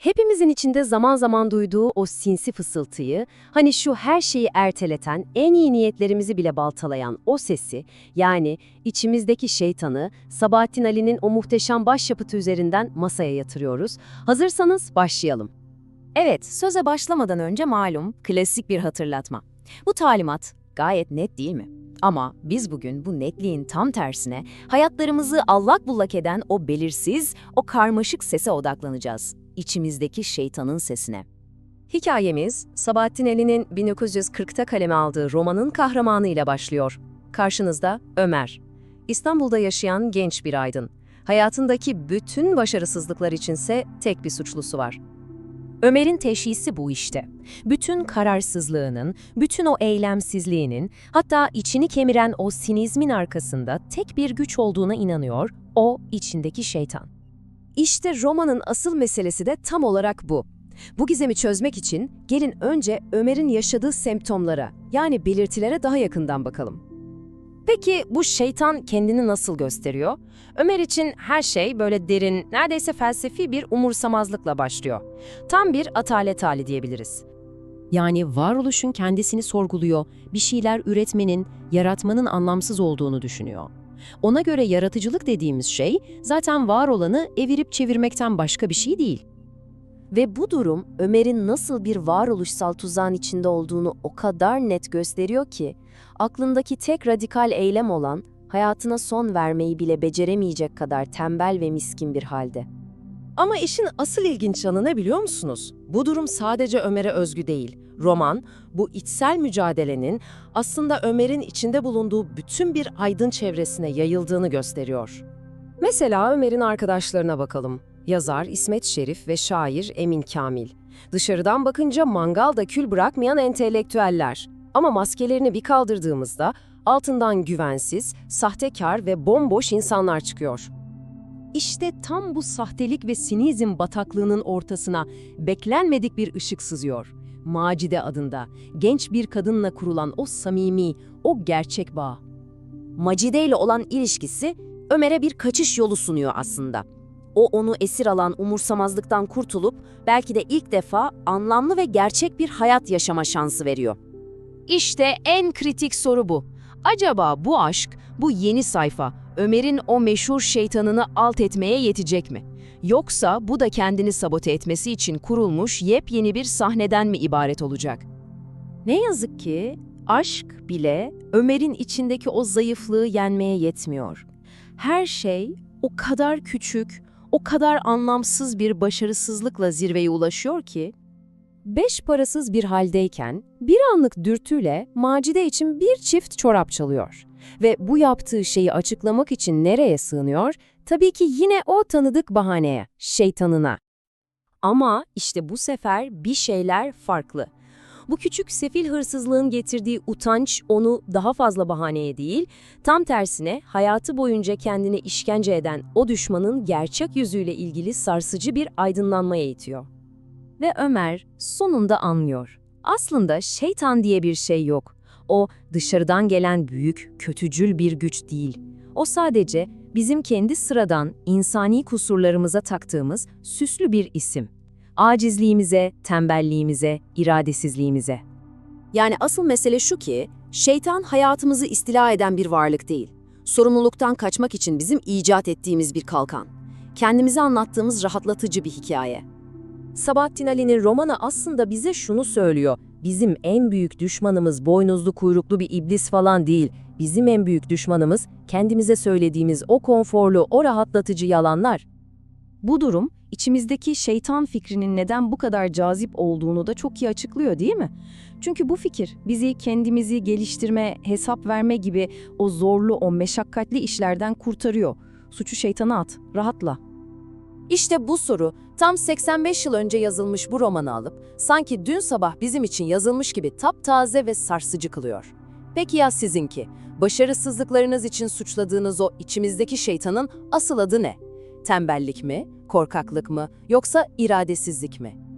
Hepimizin içinde zaman zaman duyduğu o sinsi fısıltıyı, hani şu her şeyi erteleten, en iyi niyetlerimizi bile baltalayan o sesi, yani içimizdeki şeytanı Sabahattin Ali'nin o muhteşem başyapıtı üzerinden masaya yatırıyoruz. Hazırsanız başlayalım. Evet, söze başlamadan önce malum klasik bir hatırlatma. Bu talimat gayet net değil mi? Ama biz bugün bu netliğin tam tersine hayatlarımızı allak bullak eden o belirsiz, o karmaşık sese odaklanacağız. İçimizdeki şeytanın sesine. Hikayemiz, Sabahattin Ali'nin 1940'ta kaleme aldığı romanın kahramanı ile başlıyor. Karşınızda Ömer. İstanbul'da yaşayan genç bir aydın. Hayatındaki bütün başarısızlıklar içinse tek bir suçlusu var. Ömer'in teşhisi bu işte. Bütün kararsızlığının, bütün o eylemsizliğinin, hatta içini kemiren o sinizmin arkasında tek bir güç olduğuna inanıyor, o içindeki şeytan. İşte romanın asıl meselesi de tam olarak bu. Bu gizemi çözmek için gelin önce Ömer'in yaşadığı semptomlara, yani belirtilere daha yakından bakalım. Peki bu şeytan kendini nasıl gösteriyor? Ömer için her şey böyle derin, neredeyse felsefi bir umursamazlıkla başlıyor. Tam bir atalet hali diyebiliriz. Yani varoluşun kendisini sorguluyor, bir şeyler üretmenin, yaratmanın anlamsız olduğunu düşünüyor. Ona göre yaratıcılık dediğimiz şey zaten var olanı evirip çevirmekten başka bir şey değil. Ve bu durum Ömer'in nasıl bir varoluşsal tuzağın içinde olduğunu o kadar net gösteriyor ki, aklındaki tek radikal eylem olan hayatına son vermeyi bile beceremeyecek kadar tembel ve miskin bir halde. Ama işin asıl ilginç yanı ne biliyor musunuz? Bu durum sadece Ömer'e özgü değil. Roman, bu içsel mücadelenin aslında Ömer'in içinde bulunduğu bütün bir aydın çevresine yayıldığını gösteriyor. Mesela Ömer'in arkadaşlarına bakalım. Yazar İsmet Şerif ve şair Emin Kamil. Dışarıdan bakınca mangalda kül bırakmayan entelektüeller. Ama maskelerini bir kaldırdığımızda altından güvensiz, sahtekar ve bomboş insanlar çıkıyor. İşte tam bu sahtelik ve sinizm bataklığının ortasına beklenmedik bir ışık sızıyor. Macide adında, genç bir kadınla kurulan o samimi, o gerçek bağ. Macide ile olan ilişkisi Ömer'e bir kaçış yolu sunuyor aslında. O onu esir alan umursamazlıktan kurtulup belki de ilk defa anlamlı ve gerçek bir hayat yaşama şansı veriyor. İşte en kritik soru bu. Acaba bu aşk, bu yeni sayfa Ömer'in o meşhur şeytanını alt etmeye yetecek mi? Yoksa bu da kendini sabote etmesi için kurulmuş yepyeni bir sahneden mi ibaret olacak? Ne yazık ki aşk bile Ömer'in içindeki o zayıflığı yenmeye yetmiyor. Her şey o kadar küçük, o kadar anlamsız bir başarısızlıkla zirveye ulaşıyor ki, beş parasız bir haldeyken bir anlık dürtüyle Macide için bir çift çorap çalıyor. Ve bu yaptığı şeyi açıklamak için nereye sığınıyor? Tabii ki yine o tanıdık bahaneye, şeytanına. Ama işte bu sefer bir şeyler farklı. Bu küçük sefil hırsızlığın getirdiği utanç onu daha fazla bahaneye değil, tam tersine hayatı boyunca kendine işkence eden o düşmanın gerçek yüzüyle ilgili sarsıcı bir aydınlanmaya itiyor. Ve Ömer sonunda anlıyor. Aslında şeytan diye bir şey yok. O dışarıdan gelen büyük, kötücül bir güç değil. O sadece bizim kendi sıradan, insani kusurlarımıza taktığımız süslü bir isim. Acizliğimize, tembelliğimize, iradesizliğimize. Yani asıl mesele şu ki, şeytan hayatımızı istila eden bir varlık değil. Sorumluluktan kaçmak için bizim icat ettiğimiz bir kalkan. Kendimize anlattığımız rahatlatıcı bir hikaye. Sabahattin Ali'nin romanı aslında bize şunu söylüyor. Bizim en büyük düşmanımız boynuzlu kuyruklu bir iblis falan değil. Bizim en büyük düşmanımız kendimize söylediğimiz o konforlu, o rahatlatıcı yalanlar. Bu durum içimizdeki şeytan fikrinin neden bu kadar cazip olduğunu da çok iyi açıklıyor değil mi? Çünkü bu fikir bizi kendimizi geliştirme, hesap verme gibi o zorlu, o meşakkatli işlerden kurtarıyor. Suçu şeytana at, rahatla. İşte bu soru tam 85 yıl önce yazılmış bu romanı alıp sanki dün sabah bizim için yazılmış gibi taptaze ve sarsıcı kılıyor. Peki ya sizinki? Başarısızlıklarınız için suçladığınız o içimizdeki şeytanın asıl adı ne? Tembellik mi, korkaklık mı yoksa iradesizlik mi?